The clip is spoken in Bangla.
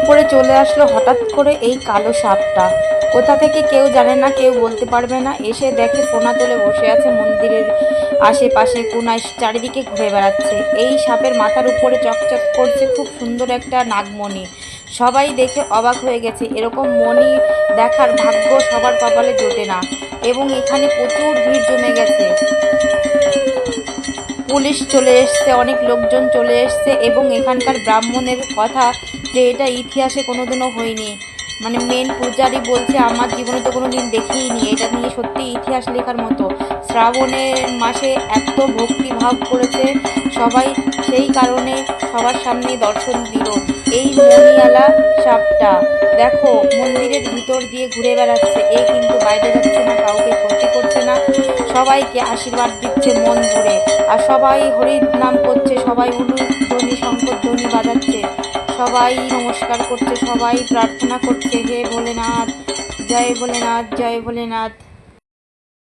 উপরে চলে আসলো হঠাৎ করে এই কালো সাপটা। কোথা থেকে কেউ জানে না, কেউ বলতে পারবে না। এসে দেখে ফোনা তোলে বসে আছে মন্দিরের আশেপাশে, কোনায় চারিদিকে ঘুরে বেড়াচ্ছে। এই সাপের মাথার উপরে চকচক করছে খুব সুন্দর একটা নাগমণি। সবাই দেখে অবাক হয়ে গেছে, এরকম মণি দেখার ভাগ্য সবার কপালে জোটে না এবং এখানে প্রচুর ভিড় জমে গেছে। পুলিশ চলে এসছে, অনেক লোকজন চলে এসছে এবং এখানকার ব্রাহ্মণের কথা যে এটা ইতিহাসে কোনোদিনও হয়নি। মানে মেন পূজারি বলছে, আমার জীবনে তো কোনো দিন দেখিনি। এটা নিয়ে সত্যি ইতিহাস লেখার মতো। শ্রাবণের মাসে এত ভক্তিভাব করেছে, সবাই সেই কারণে সবার সামনে দর্শন দিল। এই মণিয়ালা সাপটা। দেখো, মন্দিরের ভিতর দিয়ে ঘুরে বেড়াচ্ছে। এ কিন্তু বাইরে যাচ্ছে না, কাউকে ক্ষতি করছে না। সবাইকে আশীর্বাদ দিচ্ছে মন ভরে আর সবাই হরির নাম করছে, সবাই উলু ধ্বনি, শঙ্কর ধ্বনি বাজাচ্ছে। সবাই নমস্কার করছে সবাই প্রার্থনা করছে হে ভোলেনাথ জয় ভোলেনাথ জয় ভোলেনাথ।